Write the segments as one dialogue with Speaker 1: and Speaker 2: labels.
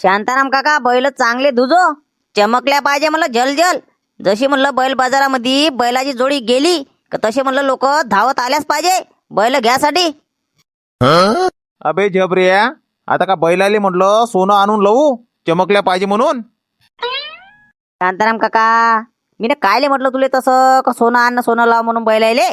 Speaker 1: शांताराम काका बैल चांगले धुजो. चमकल्या पाहिजे म्हणलं जल जल जशी म्हणलं बैल बाजारामध्ये बैलाची जोडी गेली का तसे म्हणलं लोक धावत आल्याच पाहिजे बैल घ्यासाठी.
Speaker 2: अबे झबऱ्या आता का बैलाले म्हटलं सोनं आणून लावू चमकल्या पाहिजे म्हणून?
Speaker 1: शांताराम काका मी ना कायले म्हटलं तुले तसं का सोनं आण सोनं लाव म्हणून बैलायले?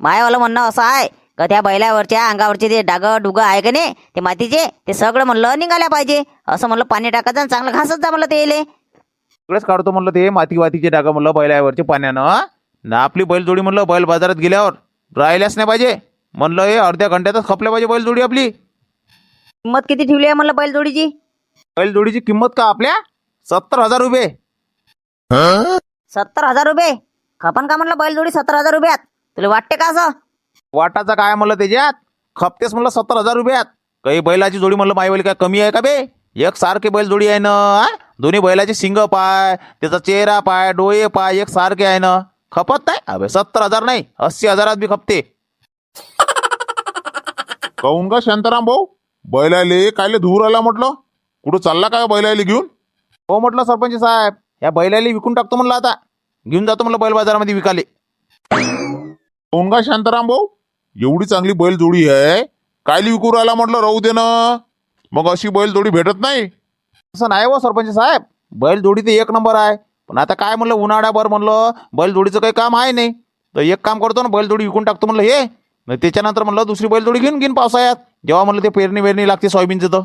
Speaker 1: मायावालं म्हणणं असं आहे का त्या बैलावरच्या अंगावरचे ते डाग डुग आहे का नाही ते मातीचे ते सगळं म्हणलं निघाल्या पाहिजे. असं म्हणलं पाणी टाकायचं आणि चांगलं घासत जा म्हणलं ते येले.
Speaker 2: सगळंच काढतो म्हणलं ते माती वातीचे डागा म्हणलं बैलावरचे पाण्यानं ना आपली बैलजोडी म्हणलं बैल बाजारात गेल्यावर राहिल्याच नाही पाहिजे. म्हणलं हे अर्ध्या घंट्यातच खपल्या पाहिजे बैलजोडी आपली.
Speaker 1: किंमत किती ठेवली आहे म्हणलं बैलजोडीची?
Speaker 2: बैलजोडीची किंमत का आपल्या? सत्तर हजार रुपये.
Speaker 1: सत्तर हजार रुपये? खपन का म्हणलं बैलजोडी सत्तर हजार रुपयात? तुला वाटते का असं?
Speaker 2: वाटाचा काय म्हणलं त्याच्यात? खपतेस म्हणलं सत्तर हजार रुपयात. काही बैलाची जोडी म्हणलं माईवाली काय कमी आहे का बे? एक सारखे बैलजोडी आहे ना? दोन्ही बैलाचे शिंग पाय त्याचा चेहरा पाय डोळे पाय एक सारखे आहे ना. खपत नाही? अबे सत्तर हजार नाही अस्सी हजारात बी खपते.
Speaker 3: काहून का शांताराम भाऊ? बैलाले कायले धूर आला म्हटलं? कुठं चालला काय बैलाले घेऊन?
Speaker 2: हो म्हटलं सरपंच साहेब या बैलाला विकून टाकतो म्हणलं आता. घेऊन जातो म्हणलं बैल बाजारामध्ये विकाले.
Speaker 3: काहून का शांताराम भाऊ? एवढी चांगली बैल जोडी आहे. कायली विकू राहिला म्हटलं राहू दे ना. मग अशी बैल जोडी भेटत नाही.
Speaker 2: असं नाही हो सरपंच साहेब. बैल जोडी ते एक नंबर आहे. पण आता काय म्हणलं उन्हाळ्याभर म्हणलं बैल जोडीचं काही काम आहे नाही. तर एक काम करतो ना बैल जोडी विकून टाकतो म्हणलं हे. मग त्याच्यानंतर म्हणलं दुसरी बैल जोडी घेऊन घेईन पावसाळ्यात. जेव्हा म्हणलं ते पेरणी वेरणी लागते सोयाबीनचं तर.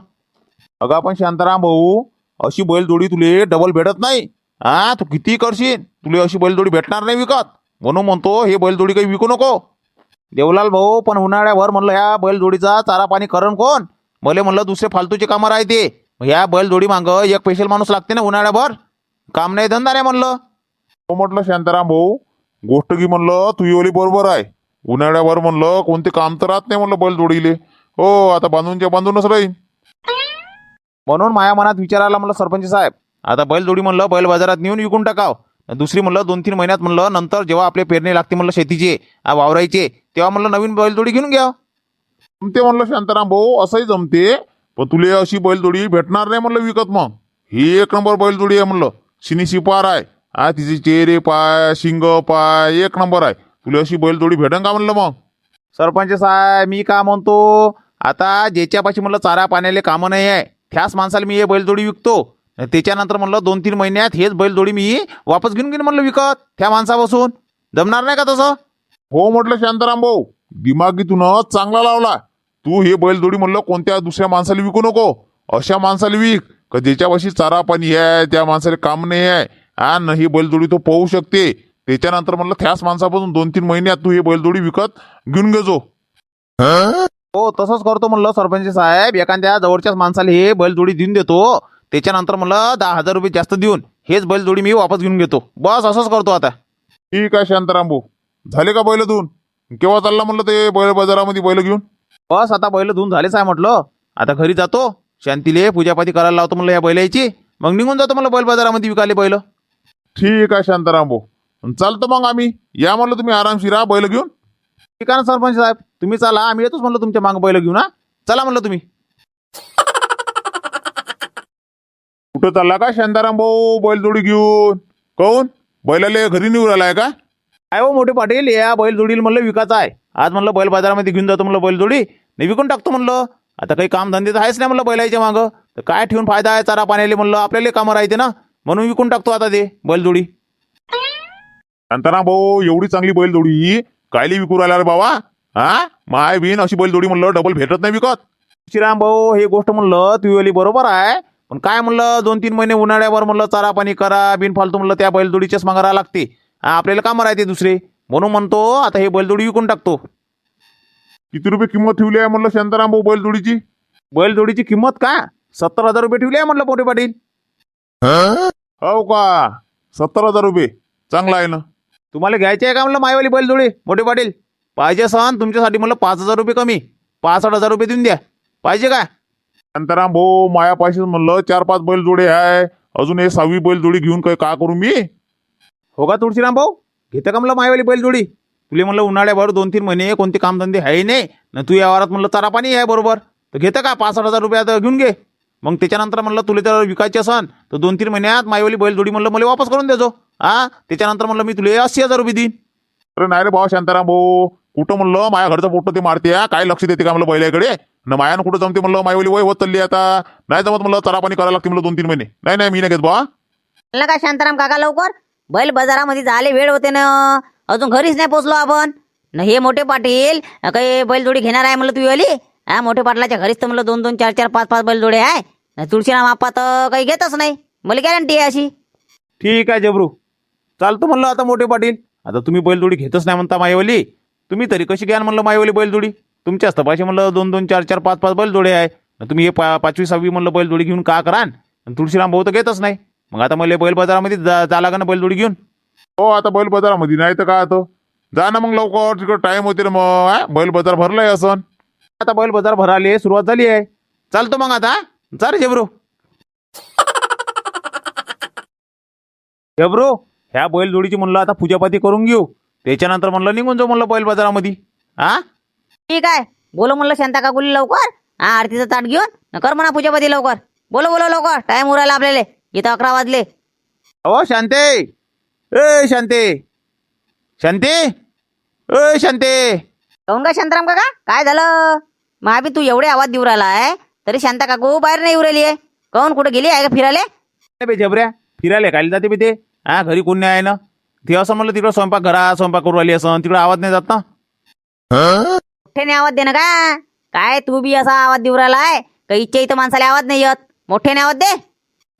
Speaker 3: अगं आपण शांताराम भाऊ अशी बैल जोडी तुले डबल भेटत नाही. हा तू किती करशील? तुले अशी बैल जोडी भेटणार नाही विकत. म्हणून म्हणतो हे बैल जोडी काही विकू नको.
Speaker 2: देवलाल भाऊ पण उन्हाळ्याभर म्हणलं ह्या बैल जोडीचा चारा पाणी करण कोण? मले म्हणलं दुसरे फालतूचे कामं राहते. ह्या बैल जोडी मागं एक स्पेशल माणूस लागते ना उन्हाळ्याभर? काम नाही धंदा नाही म्हणलं.
Speaker 3: हो म्हटलं शांताराम भाऊ गोष्ट की म्हणलं तू येवली बरोबर आहे. उन्हाळ्यावर म्हणलं कोणते काम तर राहत नाही म्हणलं बैल जोडीले हो आता बांधूनच्या बांधूनच राहील
Speaker 2: म्हणून माया मनात विचार आला म्हणलं सरपंच साहेब. आता बैल जोडी म्हणलं बैल बाजारात नेऊन विकून टाकाव. दुसरी म्हणलं दोन तीन महिन्यात म्हणलं नंतर जेव्हा आपले पेरणी लागते म्हणलं शेतीचे आ, वावरायचे तेव्हा म्हणलं नवीन बैल जोडी घेऊन घ्या.
Speaker 3: जमते म्हणलं शांताराम भाऊ असंही जमते पण तुले अशी बैलजोडी भेटणार नाही म्हणलं विकत मग. ही एक नंबर बैलजोडी आहे म्हणलं. शिनी शिपार आहे. हा तिचे चेहरे पाय शिंग पाय एक नंबर आहे. तुला अशी बैलजोडी भेटन का म्हणलं मग?
Speaker 2: सरपंच साहेब मी का म्हणतो आता ज्याच्यापाशी म्हणलं चारा पाण्याले कामं नाही आहे त्याच माणसाला मी हे बैलजोडी विकतो. त्याच्यानंतर म्हणलं दोन तीन महिन्यात हेच बैलजोडी मी वापस घेऊन घेईन म्हणलं विकत त्या माणसापासून. जमणार नाही का तसं?
Speaker 3: हो म्हटलं शांताराम भाऊ दिमागी तू न चांगला लावला. तू हे बैलजोडी म्हणलं कोणत्या दुसऱ्या माणसाला विकू नको. अशा माणसाला विक का ज्याच्यापाशी चारा पाणी आहे त्या माणसाला काम नाही आहे. न ही बैलजोडी तो पाहू शकते. त्याच्यानंतर म्हणलं त्याच माणसापासून दोन तीन महिन्यात तू हे बैलजोडी विकत घेऊन घेजो
Speaker 2: हो तसंच करतो म्हणलं सरपंच साहेब. एखाद्या जवळच्याच माणसाला हे बैलजोडी देऊन देतो. त्याच्यानंतर म्हणलं दहा हजार रुपये जास्त देऊन हेच बैलजोडी मी वापस घेऊन घेतो. बस असंच करतो आता.
Speaker 3: ठीक आहे शांताराम भाऊ झाले का बैल धुवून? केव्हा चालला म्हणलं ते बैल बाजारामध्ये बैल घेऊन?
Speaker 2: बस आता बैल धुवून झालेच आहे म्हटलं. आता घरी जातो. शांतीले पूजापाती करायला लावतो म्हणलं या बैलाची. मग निघून जातो म्हणलं बैल बाजारामध्ये विकाले बैल.
Speaker 3: ठीक आहे शांताराम भाऊ चालतं मग आम्ही. या म्हणलं तुम्ही आरामशीर बैल घेऊन.
Speaker 2: ठीक आहे ना सरपंच साहेब? तुम्ही चला आम्ही येतोच म्हणलं तुमच्या मागं बैल घेऊन हा. चला म्हणलं तुम्ही.
Speaker 3: कुठं चालला का शांताराम भाऊ? बैलजोडी घेऊन. काऊन? बैलाले घरी निघून आलाय का?
Speaker 2: काय हो मोठे पाटील? या बैल जोडील म्हणलं विकायचं आहे. आज म्हणलं बैल बाजारामध्ये घेऊन जातो म्हणलं बैल जोडी. नाही विकून टाकतो म्हणलं. आता काही काम धंदे तर आहेच नाही म्हणलं बैलाच्या मागं. तर काय ठेवून फायदा आहे चारा पाण्याले म्हणलं? आपल्याला कामं राहते ना. म्हणून विकून टाकतो आता ते बैलजोडी
Speaker 3: शांताराम भाऊ एवढी चांगली बैलजोडी कायली विकू राहिला रे बाबा? हा? माय बिन अशी बैलजोडी म्हणलं डबल भेटत नाही विकत.
Speaker 2: श्रीराम भाऊ हे गोष्ट म्हणलं तुझी बरोबर आहे. पण काय म्हणलं दोन तीन महिने उन्हाळ्यावर म्हणलं चारा पाणी करा बिनफालतू म्हणलं त्या बैलजोडीच्याच मागं राहा लागते. आपल्याला कामं राहते दुसरे? म्हणून म्हणतो आता हे बैलजोडी विकून टाकतो.
Speaker 3: किती रुपये किंमत ठेवली आहे म्हणलं शांताराम भाऊ बैलजोडीची
Speaker 2: बैलजोडीची किंमत का? सत्तर हजार रुपये ठेवली आहे म्हणलं मोठे पाटील.
Speaker 3: हो? का? सत्तर हजार रुपये. चांगला आहे ना.
Speaker 2: तुम्हाला घ्यायची आहे का म्हणलं मायवाली बैलजोडी मोठे पाटील पाहिजे सण तुमच्यासाठी म्हणलं पाच हजार रुपये कमी पासष्ट हजार रुपये देऊन द्या. पाहिजे का?
Speaker 3: शांताराम भाऊ माया पाशी म्हणलं चार पाच बैलजोडी आहे अजून हे सहावी बैलजोडी घेऊन काय का करू मी?
Speaker 2: हो का तुळशीराम भाऊ? घेतं का म्हणलं मायवाली बैलजोडी तुला म्हणलं उन्हाळ्याभर दोन तीन महिने कोणते कामधंदे आहे नाही. ना तू या वारात म्हणलं चारा पाणी आहे बरोबर. तर घेतं का? पासष्ट हजार रुपये आता घेऊन घे. मग त्याच्यानंतर म्हणलं तुला जर विकायची असन तर दोन तीन महिन्यात माईवाली बैलजोडी म्हणलं मला वापस करून देजो. हा त्याच्यानंतर म्हणलं मी तुला अस्सी हजार रुपये देईन.
Speaker 3: अरे नाही रे भाऊ शांताराम भाऊ. कुठं म्हणलं? माझ्या घरचं पोट्ट ते मारते. काय लक्ष देते का म्हणलं बैलाकडे न मायानं कुठं जमते म्हणलं? मायवली वय होत चालली आता. नाही जमत म्हणलं चरा पाणी करायला लागते म्हणलं दोन तीन महिने. नाही नाही मी नाही घेत बा
Speaker 1: म्हणलं का शांताराम काका लवकर. बैल बाजारामध्ये झाले वेळ होते ना. अजून घरीच नाही पोचलो आपण. न हे मोठे पाटील काही बैलजोडी घेणार आहे म्हणलं तू आली हा मोठे पाटलाच्या घरीच तर म्हणलं दोन दोन चार चार पाच पाच बैलजोडे आहे. न तुळशीराम आप्पा तर काही घेतच नाही. मला गॅरंटी आहे अशी.
Speaker 2: ठीक आहे जबरू. चालतं म्हणलं आता मोठे पाटील. आता तुम्ही बैलजोडी घेतच नाही म्हणता माईवाली तुम्ही तरी कशी घ्याल म्हणलं माईवाली बैलजोडी? तुमच्याच तपाशी म्हणलं दोन दोन चार चार पाच पाच बैलजोडे आहे. न तुम्ही हे पा पाचवी सहावी म्हणलं बैलजोडी घेऊन का करान? आणि तुळशीराम भाऊ तर घेतच नाही. मग आता मला बैल बाजारामध्ये जा जा लागेल ना बैलजोडी घेऊन.
Speaker 3: हो आता बैल बाजारामध्ये नाही तर काय आता? जा ना मग लवकर तिकडं टाइम होते ना मग? बैल बाजार भरलाय असं
Speaker 2: आता बैल बाजार भराले सुरुवात झाली आहे. चालतो मग आता चाल जबरू जबरू ह्या बैलजोडीची म्हणलं आता पूजापाती करून घेऊ. त्याच्यानंतर म्हणलं निघून जाऊ म्हणलं बैल बाजारामध्ये. हा?
Speaker 1: ठीक आहे. बोलो म्हणलं शांता काकुली लवकर. हा आरतीचं ताट घेऊन. न कर म्हणा पूजापती लवकर. बोलो बोलो लवकर. टाइम उरायला आपल्याला. इथं अकरा वाजले.
Speaker 2: अहो शांते. ए शांते. शांते. ए शांते.
Speaker 1: काऊन का शांताराम काका? काय झालं? महाबी तू एवढे आवाज देऊ राहिला आहे तरी शांता काकू बाहेर नाही येऊ राहिली आहे. काऊन कुठे गेली आहे का फिरायला?
Speaker 2: नाही बे जबऱ्या फिरायला काय जाते बे ते. हा घरी कोण नाही आहे ना? ते असं म्हणलं तिकडं स्वयंपाक घरा स्वयंपाक करू राहिली असं. तिकडं आवाज नाही जात ना.
Speaker 1: मोठ्याने आवाज दे ना का? काय तू बी असा आवाज देऊ राहिला आहे काही इच्छा इथं माणसाला आवाज नाही येत. मोठ्याने आवाज दे.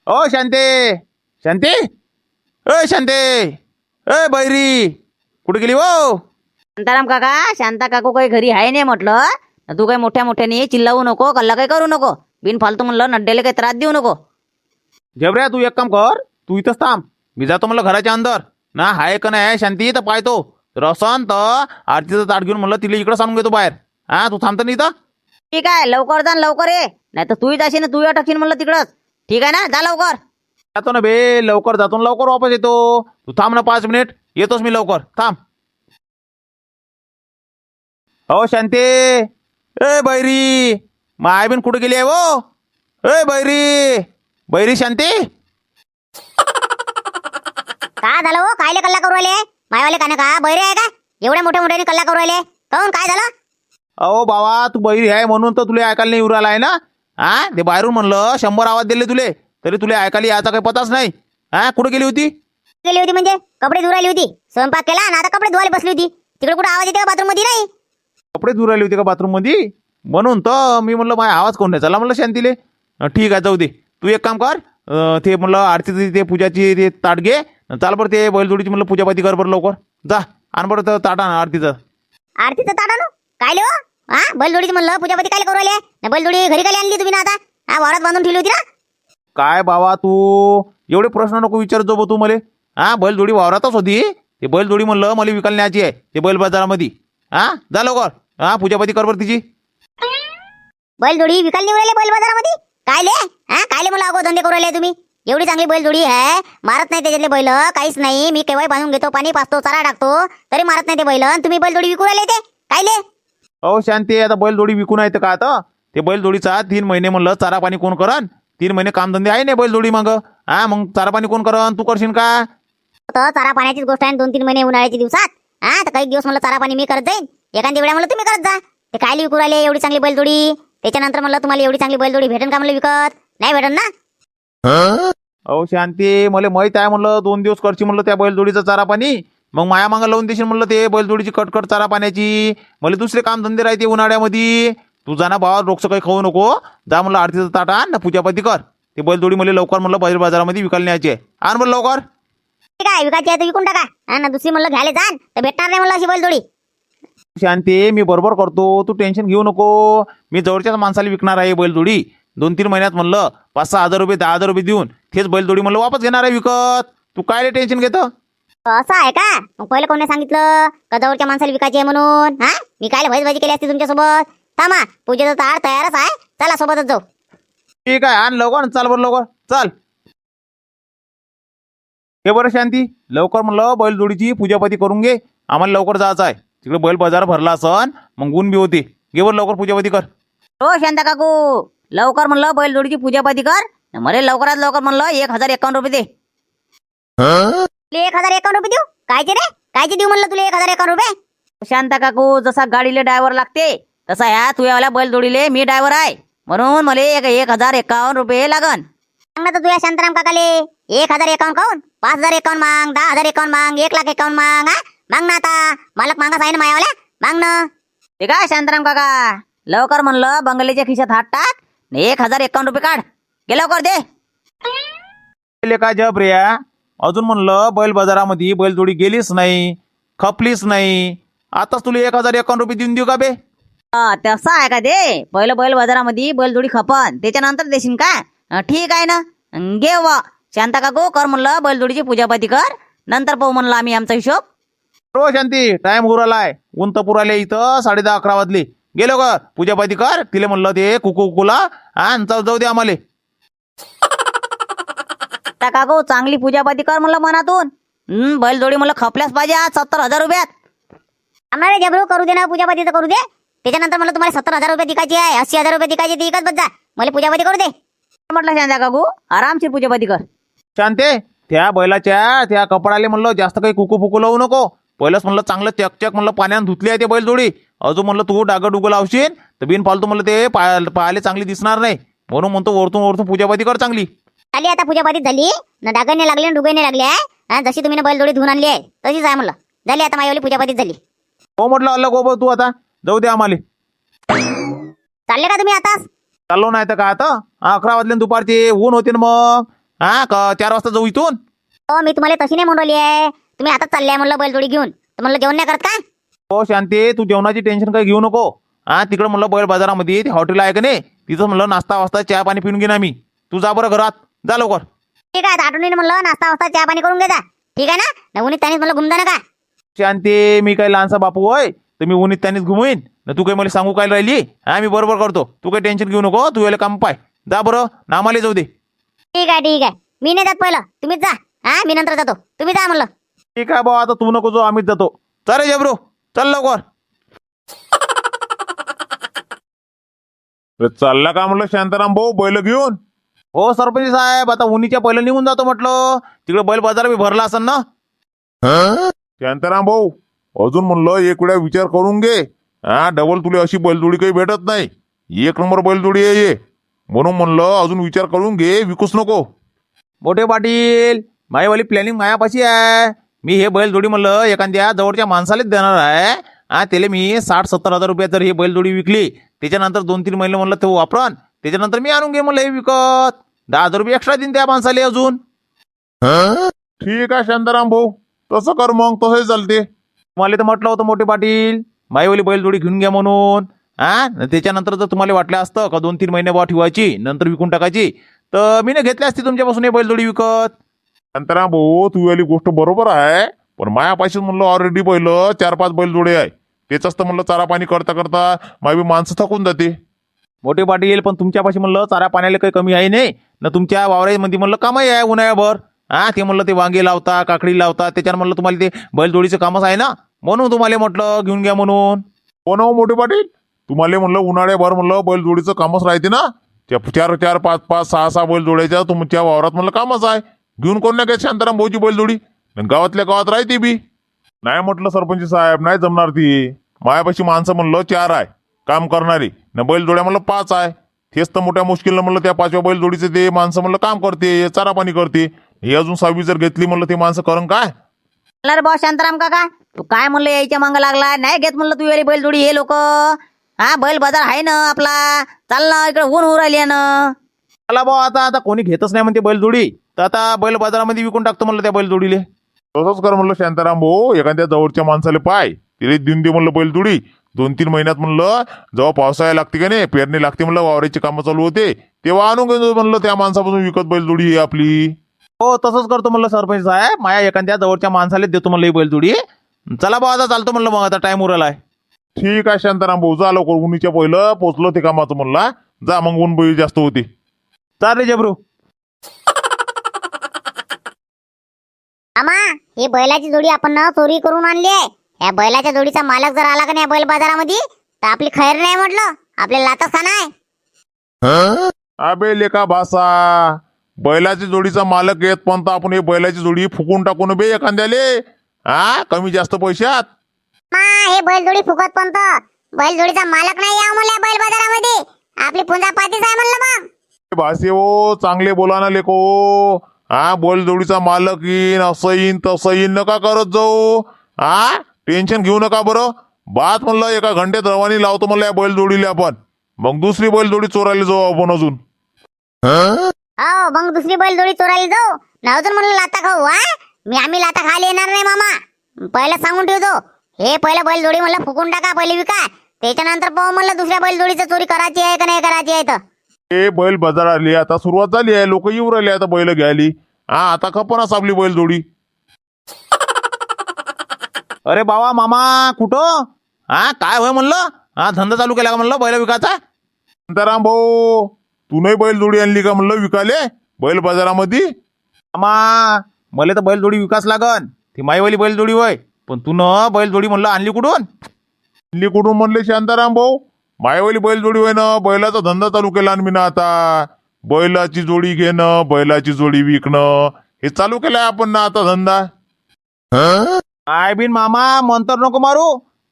Speaker 2: ओ शांते. शांते? ए शांते. ए बैरी. कुठे गेली हो?
Speaker 1: शांताराम काका शांता काकू काही घरी आहे नाही म्हटलं. न तू काही मोठ्या मोठ्याने चिल्लावू नको कल्ला काही करू नको. बिन फालतू म्हणलं नड्डेला काही त्रास देऊ नको.
Speaker 2: जबऱ्या तू एक काम कर तू इथंच थांब. मी जातो म्हणलं घराच्या अंदर. ना हाय का नाही शांती तर पाहतो. तर असं तर आरतीचं ताट घेऊन म्हणलं तिला इकडं सांगून घेतो बाहेर. हा तू थांबतो नाही इथं.
Speaker 1: ठीक आहे लवकर जा न लवकर ये. नाही तर तूही जाशील ना तू टाकशील म्हणलं तिकडंच. ठीक आहे ना? जा लवकर.
Speaker 2: जातो ना बे लवकर जातो ना लवकर वापस येतो. तू थांब ना पाच मिनिट. येतोच मी लवकर. थांब. हो शांते. ए बैरी. माय बिन कुठे गेली आहे वो ए बैरी. बैरी शांती.
Speaker 4: का झालं हो? कायले कल्ला करू राहिले? मायवाले का का? बैरे आहे का? एवढ्या मोठ्या मोठ्याने कल्ला करू राहिले. काहून काय झालं?
Speaker 2: अहो बाबा तू बैरी आहे म्हणून तर तुला ऐकायला नाही येऊ राहिला आहे ना? हा? ते बाहेरून म्हणलं शंभर आवाज दिले तुले तरी तुला ऐकायला याचा काही पताच नाही. हा? कुठे गेली होती?
Speaker 4: गेली होती म्हणजे? कपडे धुरायली होती. स्वयंपाक केला आणि आता कपडे धुवायला बसली होती. तिकडे कुठे आवाज येते बाथरूममध्ये नाही.
Speaker 2: कपडे धुवून राहिले होते का बाथरूममध्ये म्हणून तर मी म्हणलं माझा आवाज कोण नाही? चला म्हणलं शांतीले. अं, ठीक आहे जाऊ दे. तू एक काम कर अं, ते म्हणलं आरतीची ते पूजाची ते ताट घे. चाल बरं ते बैलजोडीची म्हणलं पूजापाती कर बरं लवकर. जा आण बरं ते ताट आण आरतीचं.
Speaker 4: आरतीचं ताट आणू? काय हो हा? बैलजोडीची म्हणलं पूजापती काय करू राहिले? ना बैलजोडी घरी काय आणली तुम्ही ना आता? हा वावरात बांधून ठेवली होती ना?
Speaker 2: काय बाबा तू? एवढे प्रश्न नको विचारत जो बा तू मला. हा बैलजोडी वावरातच होती. ते बैलजोडी म्हणलं मला विकायला न्यायची आहे ते बैल बाजारामध्ये. हा जा लवकर. हा पूजापाती कर बरं तिची.
Speaker 4: बैलजोडी विकायला राहिले बैल बाजारामध्ये? काय ले हा काय ले मला अगो धंदे करू राहिले तुम्ही? एवढी चांगली बैलजोडी आहे. मारत नाही त्याच्यातले बैल काहीच नाही. मी केव्हा बांधून घेतो पाणी पाचतो चारा टाकतो तरी मारत नाही ते बैल. आणि तुम्ही बैलजोडी विकू राहिले ते? काय ले
Speaker 2: अहो शांती आता बैलजोडी विकून आहे का आता? ते बैलजोडीचा तीन महिने म्हणलं चारा पाणी कोण करन? तीन महिने कामधंदे आहे ना बैलजोडी मग. हा मग चारा पाणी कोण करन? तू करशील का?
Speaker 4: तर चारा पाण्याचीच गोष्ट आहे दोन तीन महिने उन्हाळ्याच्या दिवसात. हा तर काही दिवस मला चारा पाणी मी करत जाईन. एखाद्या वेळा मला तुम्ही करत जा. ते काय विकू राहिले? एवढी चांगली बैलजोडी त्याच्यानंतर म्हणलं तुम्हाला एवढी चांगली बैलजोडी भेटन का मला विकत? नाही भेटन ना?
Speaker 2: अहो शांती मला माहीत आहे म्हणलं दोन दिवस करची म्हणलं त्या बैलजोडीचा चारा पाणी मग माया मागं लावून देशील म्हणलं ते बैलजोडीची कटकट चारा पाण्याची मला दुसरे कामधंदे राहते उन्हाळ्यामध्ये. तू जा ना भावा रोगचं काही खाऊ नको. जा म्हणलं आरतीचं ताट आण ना पूजापाती कर. ते बैलजोडी मला लवकर म्हणलं बैल बाजारामध्ये विकायला न्यायची. आहे आण बरं लवकर.
Speaker 4: ठीक आहे विकायची आहे तर विकून टाका. हा ना दुसरी म्हणलं घ्यायला जाण तर भेटणार नाही म्हणलं अशी बैलजोडी.
Speaker 2: शांती मी बरोबर करतो. तू टेन्शन घेऊ नको. मी जवळच्याच माणसाला विकणार आहे बैलजोडी. दोन तीन महिन्यात म्हणलं पाच सहा हजार रुपये दहा हजार रुपये देऊन तेच बैलजोडी म्हणलं वापस घेणार आहे विकत. तू काय टेन्शन घेतं?
Speaker 4: असं आहे का? मग पहिलं कोणी सांगितलं? का जवळच्या माणसाला विकायची आहे म्हणून हा? मी काय भाजी केली असते तुमच्यासोबत? थांबा पूजेचं ताट तयारच आहे. चला सोबतच जाऊ.
Speaker 2: ठीक आहे आण लवकर चाल बरं लवकर. चाल. हे बरं शांती लवकर म्हणलं बैलजोडीची पूजापाती करून घे. आम्हाला लवकर जायचं आहे. तिकडे बैल बाजार भरला असन मग ऊन बी होते. घे बरं लवकर पूजापाती कर.
Speaker 1: हो शांता काकू. लवकर म्हणलं बैलजोडीची पूजापाती कर. मला लवकरात लवकर म्हणलं एक हजार एकावन्न रुपये दे.
Speaker 4: तुला एक हजार एकावन्न रुपये देऊ? कायचे रे? कायचे देऊ म्हणलं तुला एक हजार एकावन्न रुपये?
Speaker 1: शांता काकू जसा गाडीले ड्रायव्हर लागते तसा ह्या तुझ्यावाल्या बैलजोडीले मी ड्रायव्हर आहे. म्हणून मला एक एक हजार एकावन्न रुपये लागन.
Speaker 4: सांग ना तर तुझ्या शांताराम काकाले. एक हजार एकावन्न काऊन? पाच हजार एकावन्न मांग दहा हजार एकावन्न मांग एक लाख एकावन्न मांग हा? मांग ना आता. मालक मागत आहे ना मायावाल्या. मांग ना.
Speaker 1: ते काय शांताराम काका? लवकर म्हणलं बंगल्याच्या खिशात हात टाक. एक हजार एकावन्न रुपये काढ. गे लवकर दे.
Speaker 2: ले काय जब रे अजून म्हणलं बैल बाजारामध्ये बैलजोडी गेलीच नाही खपलीच नाही. आताच तुला एक हजार एकावन्न रुपये देऊन देऊ का बे?
Speaker 1: हा, तसं आहे का ते पहिलं बैल बाजारामध्ये बैलजोडी खपन. त्याच्यानंतर देशील का? अं, ठीक आहे ना. अं, घे वा. शांता काकू कर म्हणलं बैलजोडीची पूजापाती कर. नंतर पाहू म्हणलं आम्ही आमचा हिशोब.
Speaker 2: हो शांती. टाइम उरालाय. ऊन तर पुराले इथं साडे दहा अकरा वाजले. गेलो का पूजापाती कर. तिला म्हणलं ते कुकू कुकूला. आणि जाऊ जाऊ दे आम्हाला.
Speaker 1: शांता काकू चांगली पूजापाती कर म्हणलं मनातून. हं, बैलजोडी म्हणलं खपल्याच पाहिजे आज सत्तर हजार रुपयात
Speaker 4: आम्हाला जबरू करू दे ना पूजापाती तर करू दे. त्याच्यानंतर मला तुम्हाला सत्तर हजार रुपये दिकायची आहे अस्सी हजार रुपये दिकायची ती एकच बद्दा मला पूजापाती करू दे.
Speaker 1: म्हटलं शांता काकू आरामशीर पूजापाती कर.
Speaker 2: शांते त्या बैलाच्या त्या कपडाले म्हणलं जास्त काही कुकू फुकू लावू नको. पहिलंच म्हणलं चांगलं चकचक म्हणलं पाण्यात धुतली आहे ते बैलजोडी. अजून म्हणलं तू डागं डुगं लावशील तर बिन फालतू म्हणलं ते पाय पायाले चांगली दिसणार नाही. म्हणून म्हणतो वरतून वरतून पूजापाती कर चांगली.
Speaker 4: झाली आता पूजापाती झाली? ना डागण नाही लागले ना डुगे नाही लागले आहे? जशी तुम्ही ना बैलजोडी धुवून आणली आहे तशीच आहे म्हणलं. झाली आता माझ्यावाली पूजापातीच झाली.
Speaker 2: हो म्हटलं अल्ला गो तू आता. जाऊ दे आम्हाला.
Speaker 4: चालले का तुम्ही आता
Speaker 2: चाललो नाही तर का आता? हा, अकरा वाजले ना दुपारचे ऊन होते ना मग. हा का चार वाजता जाऊ इथून.
Speaker 4: हो मी तुम्हाला तशी नाही म्हणून राहिली आहे. तुम्ही आता चालले म्हणलं बैलजोडी घेऊन. तर म्हणलं जेवण नाही करत का
Speaker 2: हो शांती तू जेवणाची टेन्शन काही घेऊ नको. हा तिकडं म्हणलं बैल बाजारामध्ये ते हॉटेल आहे का नाही? तिथं म्हणलं नाश्ता वास्ता चहा पाणी पिऊन घेईन आम्ही. तू जा बरं घरात. जा लवकर.
Speaker 4: ठीक आहे आठवणीने म्हणलं नाश्ता वास्ता चहा पाणी करून घेता ठीक आहे ना? नवनीत त्यांनीच म्हणलं घुमदा नका.
Speaker 2: शांती मी काही लहानसा बापू होय तर मी उन्हीत त्यांनीच घुमवीन. ना तू काही मला सांगू काय राहिली? हा मी बरोबर करतो. तू काही टेन्शन घेऊ नको तू याला काम पाय. जा बरं नामाले जाऊ दे.
Speaker 4: ठीक आहे ठीक आहे. मी नाही जात पहिलं. तुम्हीच जा. हा मी नंतर जातो. तुम्ही जा म्हणलं.
Speaker 2: ठीक आहे भाऊ आता तू नको जो आम्हीच जातो. चल रे जबरू चल लवकर.
Speaker 3: अरे चालला का म्हणलं शांताराम भाऊ बैल घेऊन?
Speaker 2: हो सरपंच साहेब आता उन्हीच्या पहिलं निघून जातो म्हटलं. तिकडे बैल बाजार बी भरला असेल ना?
Speaker 3: शांताराम भाऊ अजून म्हणलं एक वेळा विचार करून घे. हा डबल तुला अशी बैलजोडी काही भेटत नाही. एक नंबर बैलजोडी आहे ये म्हणून म्हणलं अजून विचार करून घे विकूच नको.
Speaker 2: मोठे पाटील माईवाली प्लॅनिंग मायापाशी आहे. मी हे बैलजोडी म्हणलं एखाद्या जवळच्या माणसालाच देणार आहे. हा त्याला मी साठ सत्तर हजार रुपयात जर ही बैलजोडी विकली त्याच्यानंतर दोन तीन महिने म्हणलं ते वापरन. त्याच्यानंतर मी आणून घे म्हणलं हे विकत. दहा हजार रुपये एक्स्ट्रा देईन त्या माणसाला अजून.
Speaker 3: ठीक आहे शांताराम भाऊ. तसं कर मग तसंही चालते.
Speaker 2: तुम्हाला तर म्हटलं होतं मोठे पाटील. माईवाली बैलजोडी घेऊन घ्या म्हणून. हा न त्याच्यानंतर जर तुम्हाला वाटलं असतं का दोन तीन महिने बा ठेवायची नंतर विकून टाकायची तर मी नाही घेतली असती तुमच्यापासून हे बैलजोडी विकत.
Speaker 3: शांताराम भाऊ तू वाली गोष्ट बरोबर आहे. पण मायापाशीच म्हणलं ऑलरेडी पहिलं चार पाच बैलजोडे आहे. त्याच तर म्हणलं चारा पाणी करता करता माय माणसं थकून जाते.
Speaker 2: मोठे पाटील पण तुमच्यापाशी म्हणलं चारा पाण्याला काही कमी आहे नाही. ना तुमच्या वावरामध्ये म्हणलं कामही आहे उन्हाळ्याभर. हा ते म्हणलं ते वांगे लावता काकडी लावता त्याच्यानं म्हणलं तुम्हाला ते बैलजोडीचं कामच आहे ना? म्हणून तुम्हाला म्हटलं घेऊन घ्या म्हणून.
Speaker 3: कोण हो मोठे पाटील तुम्हाला म्हणलं उन्हाळ्याभर म्हणलं बैलजोडीचं कामच राहते ना? त्या चार चार पाच पाच सहा सहा बैलजोड्याच्या तुमच्या वावरात म्हणलं कामच आहे. घेऊन कोण नाही काय शांताराम भाऊची बैलजोडी? आणि गावातल्या गावात राहते बी. नाही म्हटलं सरपंच साहेब नाही जमणार ती. मायापाशी माणसं म्हणलं चार आहे. काम करणारी. न बैलजोड्या म्हणलं पाच आहे. तेच तर मोठ्या मुश्किलनं म्हणलं त्या पाचव्या बैलजोडीचे ते माणसं म्हणलं काम करते चारा पाणी करते. हे अजून सहावी जर घेतली म्हणलं ते माणसं करण काय?
Speaker 1: अरे बा शांताराम काका? तू काय म्हणलं यायच्या मागं लागला नाही घेत म्हणलं तू वेळी बैलजोडी हे लोक. हा बैल बाजार आहे ना आपला. चाल ना इकडे ऊन होऊ राहिली ना.
Speaker 2: चला भाऊ आता आता कोणी घेतच नाही म्हणते बैलजोडी. तर आता बैल बाजारामध्ये विकून टाकतो म्हणलं त्या बैलजोडीले
Speaker 3: तसंच कर म्हणलं शांताराम भाऊ. एखाद्या जवळच्या माणसाला पाय. तिला देऊन दे म्हणलं बैलजोडी दोन तीन महिन्यात म्हणलं जेव्हा पावसाळ्या लागते का नाही पेरणी लागते म्हणलं वावराची कामं चालू होते तेव्हा आणून घेऊन म्हणलं त्या माणसापासून विकत बैलजोडी ही आपली.
Speaker 2: हो तसंच करतो म्हणलं सरपंच साहेब. माया एखाद्या जवळच्या माणसाला देतो म्हणलं ही बैलजोडी चला भाऊ आता चालतो म्हणलं मग आता टाइम उरलाय
Speaker 3: ठीक आहे शांताराम भाऊ जा लवकर उन्हीच्या पहिलं पोचलो ते कामाचं म्हणला जा मग ऊन बळी जास्त होती.
Speaker 2: चाल रे जबरू.
Speaker 4: आमा ही बैलाची जोडी आपण ना चोरी करून आणली आहे. या बैलाच्या जोडीचा मालक जर आला का नाही या बैल बाजारामध्ये तर आपली खैर नाही म्हटलं आपल्याला लातच खाना आहे
Speaker 3: अबे लेका भासा बैलाची जोडीचा मालक येत पण तर आपण हे बैलाची जोडी फुकून टाकून बे एखाद्याले. हा? कमी जास्त पैशात?
Speaker 4: मा हे बैलजोडी फुकट पण तर. बैलजोडीचा मालक नाही आहे म्हणलं बैल बाजारामध्ये. आपली पुंजा पातीच आहे म्हणलं मग.
Speaker 3: भासे हो चांगले बोला ना लेको. हा बैलजोडीचा मालक येईन असं येईन तसं येईन नका करत जाऊ. हा टेन्शन घेऊ नका बरं. बात म्हणलं एका घंट्यात रवानी लावतो म्हणलं या बैलजोडीला आपण. मग दुसरी बैलजोडी चोरायला जाऊ आपण अजून.
Speaker 4: हो मग दुसरी बैलजोडी चोरायला जाऊ. न म्हणलं लाता खाऊ हा मी आम्ही लाता खाली येणार नाही मामा. पहिलं सांगून ठेवतो. हे पहिलं बैलजोडी म्हणलं फुकून टाका पहिले विका. त्याच्यानंतर पाहू म्हणलं दुसऱ्या बैलजोडीचं चोरी करायची आहे का नाही करायची आहे तर.
Speaker 3: हे बैल बाजार आली आता सुरुवात झाली आहे. लोक येऊ राहिले आता बैल घ्यायली. हा आता खपनच आपली बैलजोडी
Speaker 2: अरे बाबा मामा कुठं? हा काय होय म्हणलं? हा धंदा चालू केला का म्हणलं बैल विकायचा?
Speaker 3: शांताराम भाऊ तू नाही बैलजोडी आणली का म्हणलं विकाले बैल बाजारामध्ये?
Speaker 2: मामा मला तर बैलजोडी विकास लागन. ती माईवाली बैलजोडी होय. पण तू न बैलजोडी म्हणलं आणली कुठून?
Speaker 3: आणली कुठून म्हणले शांताराम भाऊ? मायवाली बैलजोडी होय ना बैलाचा धंदा चालू केला आणि मी ना आता. बैलाची जोडी घेणं बैलाची जोडी विकणं हे चालू केलंय आपण ना आता धंदा.
Speaker 2: काय बिन मामा मंतर नको मारू.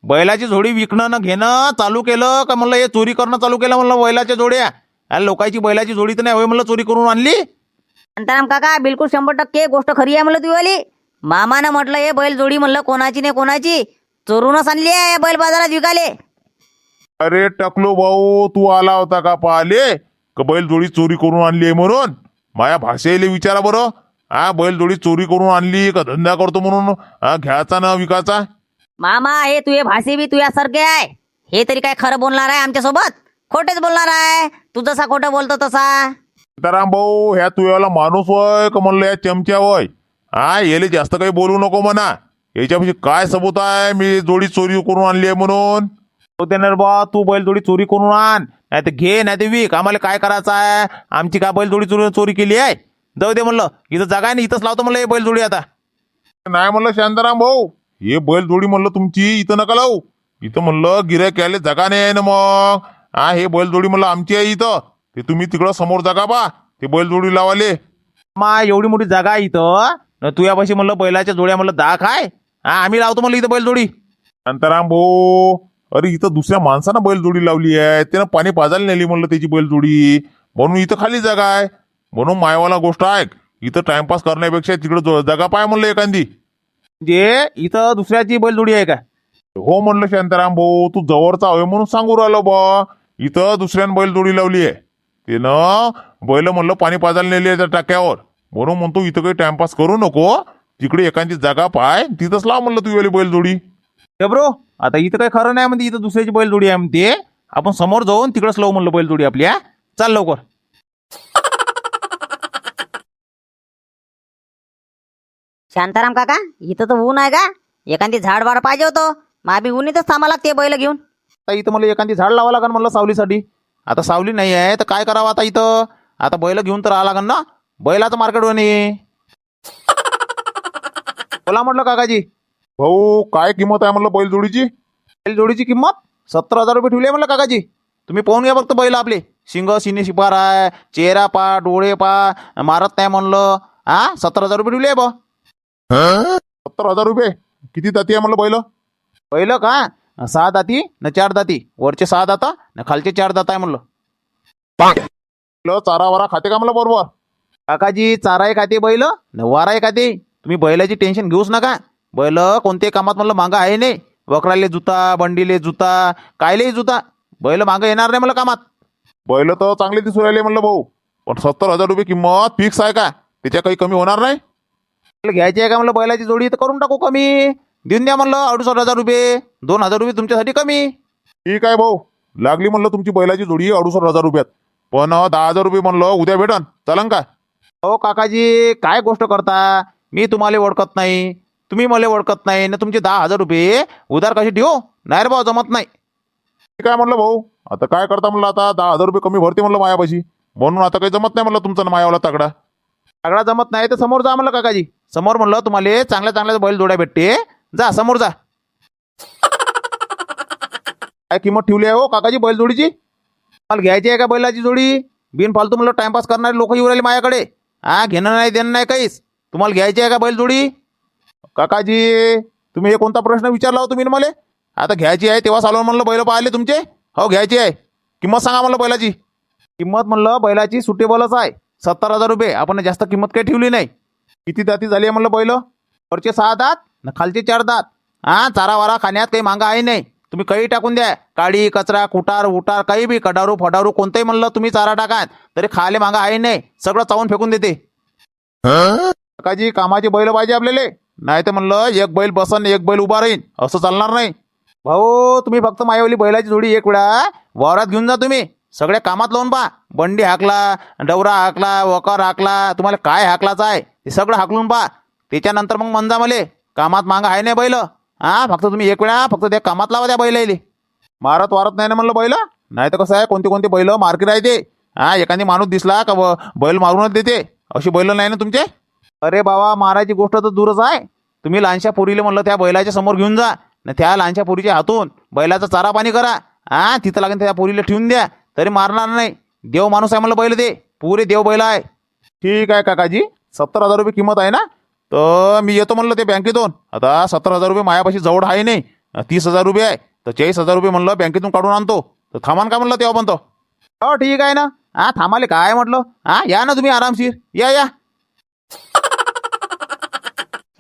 Speaker 2: बैलाची जोडी विकणं न घेणं चालू केलं का म्हणलं हे चोरी करणं चालू केलं म्हणलं बैलाच्या जोड्या? अरे लोकांची बैलाची जोडी तर नाही होय म्हणलं चोरी करून आणली?
Speaker 1: शांताराम काका बिलकुल शंभर टक्के गोष्ट खरी आहे म्हणलं तुझी मामानं म्हटलं हे बैल जोडी म्हणलं कोणाची नाही कोणाची. चोरूनच आणली आहे बैल बाजारात विकाले
Speaker 3: अरे टकलो भाऊ तू आला होता का पाहिले का बैलजोडी चोरी करून आणली आहे म्हणून? माया भाषेले विचारा बरं. हा बैलजोडी चोरी करून आणली का धंदा करतो म्हणून? हा, घ्यायचा ना विकायचा?
Speaker 1: मामा हे तुझे भाषे बी तुझ्यासारखे आहे. हे तरी काय खरं बोलणार आहे आमच्यासोबत? खोटेच बोलणार आहे. तू जसा खोटं बोलतो तसा.
Speaker 3: सीताराम भाऊ ह्या तुयाला माणूस होय का म्हणलं या चमच्या होय? हा येले जास्त काही बोलू नको म्हणा. याच्यापाशी काय सबूत आहे? मी जोडी चोरी करून आणली आहे म्हणून.
Speaker 2: देणार बा तू बैलजोडी चोरी करून आण नाही तर घे नाही तर विक. आम्हाला काय करायचं आहे? आमची काय बैलजोडी चोरी चोरी केली आहे? जाऊ दे म्हणलं. इथं जागा आहे ना इथंच लावतो म्हणलं हे बैलजोडी आता.
Speaker 3: नाही म्हणलं शांताराम भाऊ हे बैलजोडी म्हणलं तुमची इथं नका लावू. इथं म्हणलं गिऱ्हाईक यायला जागा नाही आहे ना मग. हा हे बैलजोडी म्हणलं आमची आहे इथं. ते तुम्ही तिकडं समोर जागा बा. ते बैलजोडी लावाले.
Speaker 2: मा एवढी मोठी जागा आहे इथं. न तुझ्यापाशी म्हणलं बैलाच्या जोड्या म्हणलं दहा काय हा आम्ही लावतो म्हणलं इथं बैलजोडी.
Speaker 3: शांताराम भाऊ अरे इथं दुसऱ्या माणसानं बैलजोडी लावली आहे. त्यानं पाणी पाजायला नेली म्हणलं त्याची बैलजोडी. म्हणून इथं खाली जागा आहे. म्हणून मायवाला गोष्ट आहे इथं टाइमपास करण्यापेक्षा तिकडं जो- जागा पाय म्हणलं एखादी.
Speaker 2: म्हणजे इथं दुसऱ्याची बैलजोडी आहे का?
Speaker 3: हो म्हणलं शांताराम भाऊ तू जवळचा हवे म्हणून सांगू राहिलो बा. इथं दुसऱ्यानं बैलजोडी लावली आहे. त्यानं बैल म्हणलं पाणी पाजायला नेली आहे त्या टाक्यावर. म्हणून म्हणतो इथं काही टाइमपास करू नको. तिकडे एखादी जागा पाय. तिथंच लाव म्हणलं तू वेळी बैलजोडी.
Speaker 2: ब्रो आता इथं काही खरं नाही म्हणते इथं दुसऱ्याची बैलजोडी आहे म्हणते. आपण समोर जाऊन तिकडंच लावू म्हणलं बैलजोडी आपली हा. चाल लवकर.
Speaker 1: शांताराम काका इथं तर ऊन आहे का? एखादी झाड वाड पाहिजे होतं. माबी ऊन इथंच थांबा लागते बैल घेऊन.
Speaker 2: आता इथं मला एखादी झाड लावा लागेल म्हणलं सावलीसाठी. आता सावली नाही आहे तर काय करावं आता इथं? आता बैल घेऊन तर राहा लागेल ना. बैलाचं मार्केट म्हणे बोला म्हटलं काकाजी.
Speaker 3: भाऊ काय किंमत आहे म्हणलं बैलजोडीची
Speaker 2: बैलजोडीची किंमत? सत्तर हजार रुपये ठेवली आहे म्हणलं काकाजी. तुम्ही पाहून घ्या फक्त बैल आपले. शिंग सिने शिपार आहे चेहरा पा डोळे पा मारत नाही म्हणलं. हा? सत्तर हजार रुपये ठेवले आहे बा
Speaker 3: सत्तर हजार रुपये? किती जाती आहे म्हणलं बैल?
Speaker 2: पहिलं का? सहा दाती न चार दाती. वरचे सहा दाता न खालचे चार दाता आहे म्हणलं.
Speaker 3: बैल चारा वारा खाते का म्हणलं बरोबर?
Speaker 2: काकाजी चाराय खाते बैल न वाराय खाते. तुम्ही बैलाची टेन्शन घेऊच नका. बैल कोणत्याही कामात म्हणलं मागं आहे नाही. वकराले जुता बंडीले जुता कायलेही जुता. बैल मागं येणार नाही मला कामात.
Speaker 3: बैल तर चांगले दिसून राहिले म्हणलं भाऊ. पण सत्तर हजार रुपये किंमत फिक्स आहे का? त्याच्या काही कमी होणार नाही?
Speaker 2: घ्यायची आहे का म्हणलं? बैलाची जोडी तर करून टाकू कमी. देऊन द्या म्हणलं अडुसष्ट हजार रुपये. दोन हजार रुपये तुमच्यासाठी कमी.
Speaker 3: ठीक आहे भाऊ. लागली म्हणलं तुमची बैलाची जोडी अडुसष्ट हजार रुपयात. पण दहा हजार रुपये म्हणलं उद्या भेटन. चालन का?
Speaker 2: हो काकाजी काय गोष्ट करता? मी तुम्हाला ओळखत नाही. तुम्ही मला ओळखत नाही ना तुमचे दहा हजार रुपये उधार कशी ठेवू? नाही रे भाऊ जमत नाही.
Speaker 3: ठीक आहे म्हणलं भाऊ? आता काय करता म्हणलं आता? दहा हजार रुपये कमी भरते म्हणलं मायापाशी. म्हणून आता काही जमत नाही म्हणलं तुमचा न मायावाला तगडा.
Speaker 2: सगळा जमत नाही तर समोर जा म्हणलं काकाजी. समोर म्हणलं तुम्हाला चांगल्या चांगल्या बैल जोड्या भेटते. जा समोर जा. काय किंमत ठेवली आहे हो काकाजी बैलजोडीची मला घ्यायची आहे का बैलाची जोडी? बिन फालतू म्हणलं टाइमपास करणारे लोक येऊ राहिले माझ्याकडे हा घेणं नाही देणं नाही काहीच. तुम्हाला घ्यायची आहे का बैल जोडी? काकाजी तुम्ही हे कोणता प्रश्न विचारला हो तुम्ही मला? आता घ्यायची आहे तेव्हा चालवून म्हणलं बैल पाहिले तुमचे? हो घ्यायची आहे. किंमत सांगा म्हणलं बैलाची. किंमत म्हणलं बैलाची सुटेबलच आहे. सत्तर हजार रुपये. आपण जास्त किंमत काही ठेवली नाही. किती दाती झाली आहे म्हणलं बैल? वरचे सहा दात न खालचे चार दात. हा चारा वारा खाण्यात काही मांगा आहे नाही. तुम्ही काही टाकून द्या. काडी कचरा कुटार उटार काही बी कडारू फडारू कोणतंही म्हणलं तुम्ही चारा टाकात तरी खायला मांगा आहे नाही. सगळं चावून फेकून देते. काकाजी कामाचे बैल पाहिजे आपल्याला. नाही तर म्हणलं एक बैल बसन एक बैल उभा राहीन. असं चालणार नाही. भाऊ तुम्ही फक्त मायावली बैलाची जोडी एक वेळा वावरात घेऊन जा तुम्ही. सगळ्या कामात लावून पहा. बंडी हाकला डवरा हाकला वकर हाकला तुम्हाला काय हाकलाचं आहे ते सगळं हाकलून पहा. त्याच्यानंतर मग मंजा मले कामात मागं आहे नाही बैल? हा फक्त तुम्ही एक वेळा फक्त त्या कामात लावा त्या बैलाले मारत वारत नाही ना म्हणलं बैल? नाही तर कसं आहे कोणते कोणते बैल मार्केट आहे ते. हा एखादी माणूस दिसला का बैल मारूनच देते. अशी बैल नाही ना तुमचे? अरे बाबा मारायची गोष्ट तर दूरच आहे. तुम्ही लहानशा पोरीला म्हणलं त्या बैलाच्या समोर घेऊन जा. न त्या लहानशा पोरीच्या हातून बैलाचा चारा पाणी करा. हां तिथं लागेल त्या पोरीला ठेवून द्या. तरी मारणार नाही. देव माणूस आहे म्हणलं बैल दे पुरे देव बैल आहे. ठीक आहे काकाजी. सत्तर हजार रुपये किंमत आहे ना? तर मी येतो म्हणलं ते बँकेतून. आता सत्तर हजार रुपये मायापाशी जवळ आहे नाही. तीस हजार रुपये आहे. तर चाळीस हजार रुपये म्हणलं बँकेतून काढून आणतो. तर थांबान का म्हणलं तेव्हा पण तो हो ठीक आहे ना. हा थांबाले काय म्हटलं? हा या ना तुम्ही आरामशीर. या या.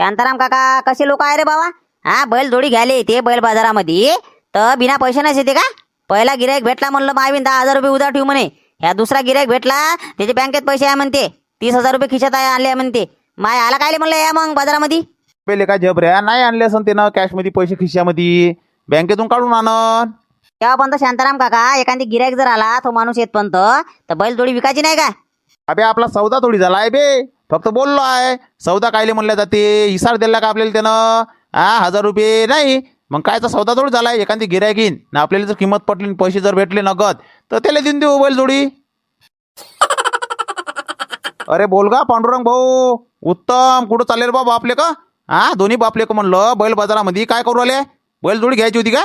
Speaker 1: शांताराम काका कसे लोक आहे रे बाबा हा बैल जोडी घ्यायला येते बैल बाजारामध्ये. तर बिना पैशानेच येते का? पहिला गिरायक भेटला म्हणलं मायवीन दहा हजार रुपये उधार ठेवू म्हणे. ह्या दुसरा गिरायक भेटला त्याचे बँकेत पैसे आहे म्हणते. तीस हजार रुपये खिशात आहे आणले म्हणते. माय आला काय म्हणलं या मग बाजारामध्ये?
Speaker 2: पहिले काय जबऱ्या नाही आणले असं त्यानं कॅशमध्ये पैसे खिशामध्ये. बँकेतून काढून आणन.
Speaker 1: तेव्हा पण शांताराम काका एखादी गिरायक जर आला तो माणूस येत पण तर बैल जोडी विकायची नाही का?
Speaker 2: अबे आपला सौदा थोडी झाला आहे बे फक्त बोललो आहे. सौदा कायले म्हणल्या जाते. इसार दिला का आपल्याला त्यानं? हा हजार रुपये नाही. मग कायचा सौदा थोडी झाला आहे एखादी गिरायक येईन. ना आपल्याला जर किंमत पटली पैसे जर भेटले नगद तर त्याला देऊन देऊ बैल जोडी. अरे बोल का पांडुरंग भाऊ. उत्तम. कुठं चालले रे बाबा आपले का हा दोन्ही बापले का म्हणलं बैल बाजारामध्ये काय करू आले बैल जोडी घ्यायची होती का?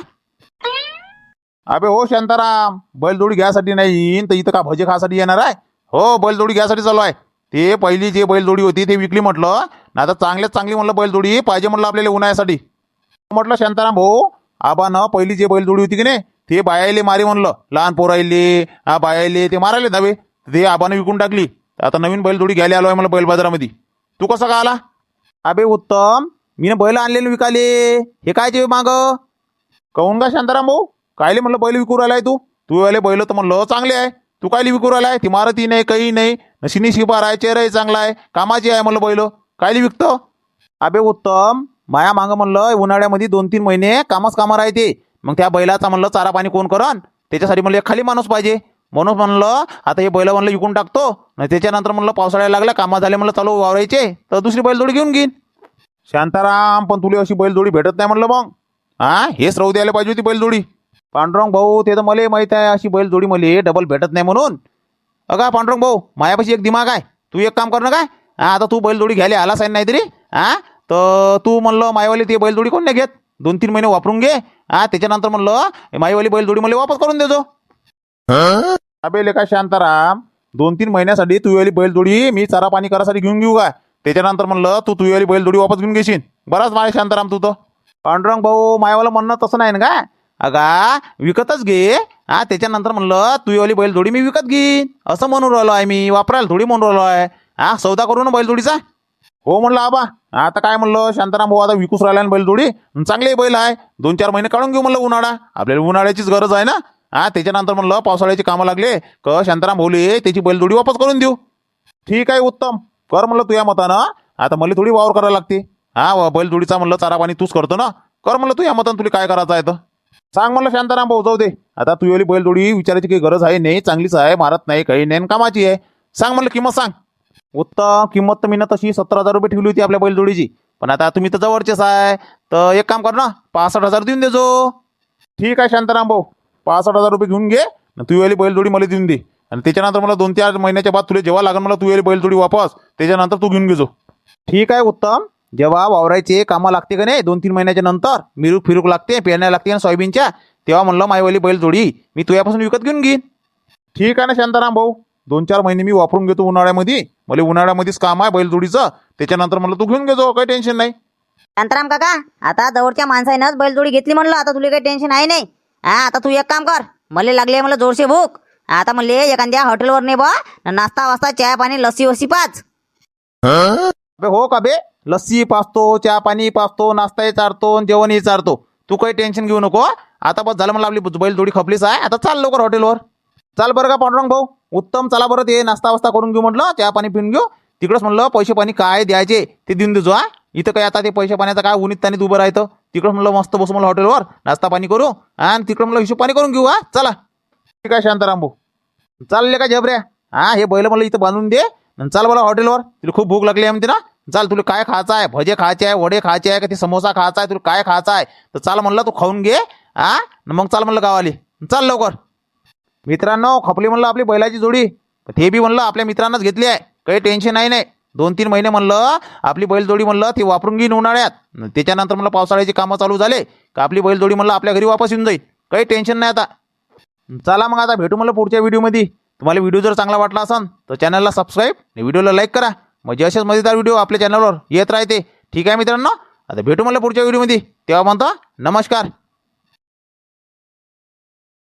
Speaker 2: अबे हो शांताराम बैलजोडी घ्यायसाठी नाही तर इथं का भजे खासाठी येणार आहे? हो बैलजोडी घ्यायसाठी चालू आहे. ते पहिली जे बैलजोडी होती ते विकली म्हटलं. ना आता चांगल्यात चांगली म्हणलं बैलजोडी पाहिजे म्हटलं आपल्याला उन्हाळ्यासाठी. म्हटलं शांताराम भाऊ आबानं पहिली जे बैलजोडी होती की नाही ते बायाले मारी म्हणलं. लहान पोरायले हा बायाले ते मारायले नव्हे ते आबानं विकून टाकली. आता नवीन बैलजोडी घ्यायला आलो आहे मला बैल बाजारामध्ये तू कसं का आला? अबे उत्तम मी बैल आणलेले विकाले. हे काय जे माग? कहून का शांताराम भाऊ? कायले म्हणलं बैल विकू राहिलाय तू? तू वाले बैल तर म्हणलं चांगले आहे. तू कायले विकू राहिलाय? ती मारती नाही काही नाही. नशिनी शिपार आहे चेहराही चांगला आहे कामाची आहे म्हणलं बैल. कायली विकतो? अबे उत्तम माया मागं म्हणलं उन्हाळ्यामध्ये दोन तीन महिने कामच कामा राहते मग त्या बैलाचा म्हणलं चारा पाणी कोण करन? त्याच्यासाठी म्हणलं एक खाली माणूस पाहिजे. म्हणून म्हणलं आता हे बैल म्हणलं विकून टाकतो. आणि त्याच्यानंतर म्हणलं पावसाळ्याला लागला कामा झाले म्हणलं चालू वावरायचे. तर दुसरी बैलजोडी घेऊन घेईन. शांताराम पण तुला अशी बैलजोडी भेटत नाही म्हणलं मग. हा हेच राहू द्यायला पाहिजे होती बैलजोडी पांडुरंग भाऊ ते तर मला माहीत आहे अशी बैलजोडी मला डबल भेटत नाही म्हणून. अगा पांडुरंग भाऊ मायापाशी एक दिमाग आहे. तू एक काम कर ना काय? आता तू बैलजोडी घ्यायला आलाच आहे नाही तरी हा? तर तू म्हणलं मायवाली ते बैलजोडी कोण नाही घेत? दोन तीन महिने वापरून घे. हा त्याच्यानंतर म्हणलं माईवाली बैलजोडी मला वापस करून देतो अबे लेका शांताराम दोन तीन महिन्यासाठी तुझी बैलजोडी मी चारा पाणी करासाठी घेऊन घेऊ का त्याच्यानंतर म्हणलं तू तुझी बैलजोडी वापस घेऊन घेशील. बराच माय शांताराम तू तर. पांडुरंग भाऊ मायवाला म्हणणं तसं नाही ना का अगा विकतच घे. हा त्याच्यानंतर म्हणलं तुझीवाली बैलजोडी मी विकत घेईन. असं म्हणून राहिलो आहे मी. वापरायला थोडी म्हणून राहिलो आहे. हा सौदा करू ना बैलजोडीचा हो म्हणलं आबा. आता काय म्हणलं शांताराम भाऊ आता विकूच राहिला ना बैलजोडी चांगली बैल आहे. दोन चार महिने काढून घेऊ म्हणलं उन्हाळा. आपल्याला उन्हाळ्याचीच गरज आहे ना? हा त्याच्यानंतर म्हणलं पावसाळ्याची कामं लागले. क शांताराम भाऊले त्याची बैलजोडी वापस करून देऊ. ठीक आहे उत्तम. कर म्हणलं तुझ्या मतानं. आता मला थोडी वावर करायला लागते. हा बैलजोडीचा म्हणलं चारा पाणी तूच करतो ना. कर म्हणलं तुझ्या मतानं तुला काय करायचं आहे तर. सांग म्हणलं शांताराम भाऊ जाऊ दे. आता तुझी बैलजोडी विचारायची काही गरज आहे नाही चांगलीच आहे मारत नाही काही नाही आणि कामाची आहे. सांग म्हणलं किंमत सांग. उत्तम किंमत तर मी ना तशी सत्तर हजार रुपये ठेवली होती आपल्या बैलजोडीची पण आता तुम्ही तर जवळचेच आहे. तर एक काम कर ना पासष्ट हजार देऊन देजो ठीक आहे शांताराम भाऊ. पासष्ट हजार रुपये घेऊन घे आणि तू वेळी बैलजोडी मला देऊन दे. आणि त्याच्यानंतर मला दोन चार महिन्याच्या बाद तुला जेव्हा लागेल मला तू वेळी बैलजोडी वापस त्याच्यानंतर तू घेऊन घेजो ठीक आहे उत्तम. जेव्हा वावरायचे कामं लागते का नाही दोन तीन महिन्याच्या नंतर मिरूक फिरूक लागते पेरण्या लागते आणि सोयाबीनच्या तेव्हा म्हणलं मायवाली बैलजोडी मी तुझ्यापासून विकत घेऊन घेईन. ठीक आहे ना शांताराम भाऊ? दोन चार महिने मी वापरून घेतो उन्हाळ्यामध्ये. मला उन्हाळ्यामध्येच काम आहे बैलजोडीचं त्याच्यानंतर म्हणलं तू घेऊन घेतो काही टेन्शन नाही.
Speaker 1: शांताराम काका आता जवळच्या माणसानं बैलजोडी घेतली म्हणलं आता तुला काही टेन्शन आहे नाही. हा आता तू एक काम कर मला लागले मला जोरशे भूक. आता म्हणले एखाद्या हॉटेलवर ने बा नाश्ता वास्ता चहा पाणी लस्सी वस्सी पाच
Speaker 2: अबे हो का बे? लस्सी पाचतो चहा पाणी पाचतो नाश्ताही चारतो आणि जेवणही चारतो. तू काही टेन्शन घेऊ नको आता बस झालं मला आपली बैल थोडी खपलीच आहे आता चाल लवकर हॉटेलवर. चाल बरं का पांडुरंग भाऊ. उत्तम चला बरं ते नाश्ता वास्ता करून घेऊ म्हटलं चहा पाणी पिऊन घेऊ. तिकडंच म्हणलं पैसे पाणी काय द्यायचे ते देऊन देजो हा. इथं काय आता ते पैसे पाण्याचं काय उन्हीत त्याने उभं राहतं तिकडं म्हणलं मस्त बसू मला हॉटेलवर. नाश्ता पाणी करू आणि तिकडं म्हणलं हिशोब पाणी करून घेऊ हा. चला. ठीक आहे शांताराम भाऊ. चालले का झबऱ्या हा हे बैल म्हणलं इथं बांधून दे. आणि चाल मला हॉटेलवर. तिला खूप भूक लागली आहे म्हणते ना. चाल तुला काय खायचं आहे? भजे खायचे आहे वडे खायचे आहे का? ते समोसा खायचा आहे तुला काय खायचं आहे? तर चाल म्हणलं तू खाऊन घे हा मग चाल म्हणलं गावाली. चाल लवकर. मित्रांनो खपली म्हणलं आपली बैलाची जोडी. ते बी म्हणलं आपल्या मित्रांनाच घेतली आहे. काही टेन्शन नाही नाही. दोन तीन महिने म्हणलं आपली बैलजोडी म्हणलं ती वापरून घेईन उन्हाळ्यात. त्याच्यानंतर म्हणलं पावसाळ्याची कामं चालू झाले का आपली बैलजोडी म्हणलं आपल्या घरी वापस येऊन जाईल. काही टेन्शन नाही आता. चला मग आता भेटू म्हणलं पुढच्या व्हिडिओमध्ये तुम्हाला व्हिडिओ जर चांगला वाटला असेल तर चॅनलला सबस्क्राईब आणि व्हिडिओला लाईक करा. म्हणजे असेच मजेदार व्हिडिओ आपल्या चॅनलवर येत राहते. ठीक आहे मित्रांनो? आता भेटू मला पुढच्या व्हिडिओमध्ये तेव्हा म्हणतो नमस्कार.